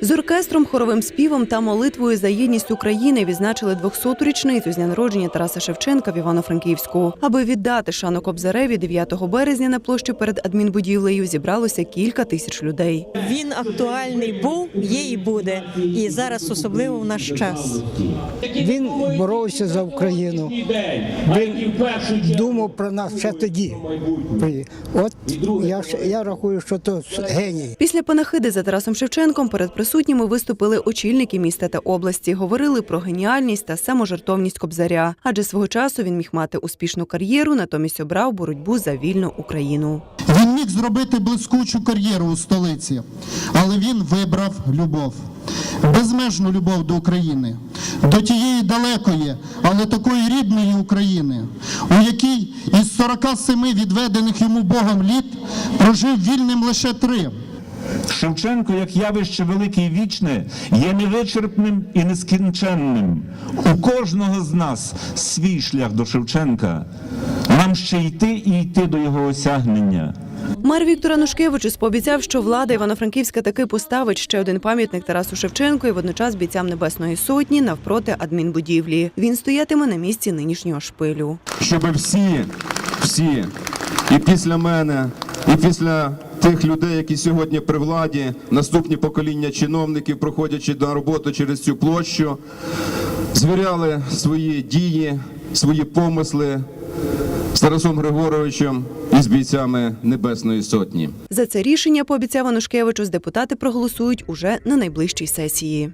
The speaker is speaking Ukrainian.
З оркестром, хоровим співом та молитвою за єдність України відзначили 200-ту річницю з дня народження Тараса Шевченка в Івано-Франківську. Аби віддати шану Кобзареві 9 березня на площі перед адмінбудівлею зібралося кілька тисяч людей. Він актуальний був, є і буде. І зараз особливо в наш час. Він боровся за Україну. Він думав про нас ще тоді. От я, я рахую, що то геній. Після панахиди за Тарасом Шевченком перед присутніми виступили очільники міста та області. Говорили про геніальність та саможертовність Кобзаря. Адже свого часу він міг мати успішну кар'єру, натомість обрав боротьбу за вільну Україну. Він міг зробити блискучу кар'єру у столиці, але він вибрав любов. Безмежну любов до України, до тієї далекої, але такої рідної України, у якій із 47 відведених йому Богом літ прожив вільним лише три. Шевченко, як явище велике і вічне, є невичерпним і нескінченним. У кожного з нас свій шлях до Шевченка. Нам ще йти і йти до його осягнення. Мер Віктор Анушкевичус пообіцяв, що влада Івано-Франківська таки поставить ще один пам'ятник Тарасу Шевченку і водночас бійцям Небесної Сотні навпроти адмінбудівлі. Він стоятиме на місці нинішнього шпилю. щоб всі, всі, і після мене, і після тих людей, які сьогодні при владі, наступні покоління чиновників, проходячи на роботу через цю площу, звіряли свої дії, свої помисли з Григоровичем і з бійцями Небесної Сотні. За це рішення пообіцяв з депутати проголосують уже на найближчій сесії.